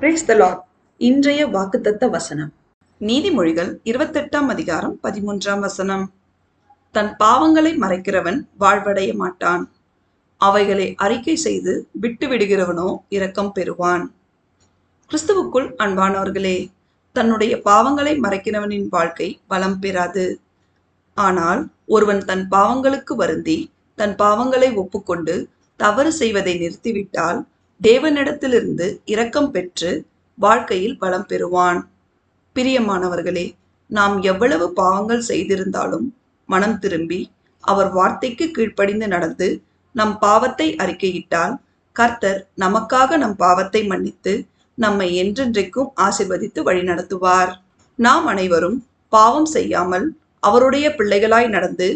Brace த Lord இன்றைய வாக்குத்தத்த வசனம். நீதிமொழிகள் இருபத்தெட்டாம் அதிகாரம் பதிமூன்றாம் வசனம். தன் பாவங்களை மறைக்கிறவன் வாழ்வடைய மாட்டான். அவைகளை அறிக்கை செய்து விட்டு விடுகிறவனோ இரக்கம் பெறுவான். கிறிஸ்துவுக்குள் அன்பானவர்களே தன்னுடைய பாவங்களை மறைக்கிறவனின் வாழ்க்கை பலம் பெறாது. ஆனால் ஒருவன் தன் பாவங்களுக்கு வருந்தி தன் பாவங்களை ஒப்புக்கொண்டு தவறு செய்வதை நிறுத்திவிட்டால் தேவனிடத்திலிருந்து இரக்கம் பெற்று வாழ்க்கையில் பலம் பெறுவான். பிரியமானவர்களே நாம் எவ்வளவு பாவங்கள் செய்திருந்தாலும் மனம் திரும்பி அவர் வார்த்தைக்கு கீழ்ப்படிந்து நடந்து நம் பாவத்தை அறிக்கையிட்டால் கர்த்தர் நமக்காக நம் பாவத்தை மன்னித்து நம்மை என்றென்றைக்கும் ஆசிர்வதித்து வழிநடத்துவார். நாம் அனைவரும் பாவம் செய்யாமல் அவருடைய பிள்ளைகளாய் நடந்து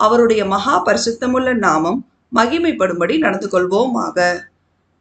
அவருடைய மகா பரிசுத்தமுள்ள நாமம் மகிமைப்படும்படி நடந்து கொள்வோமாக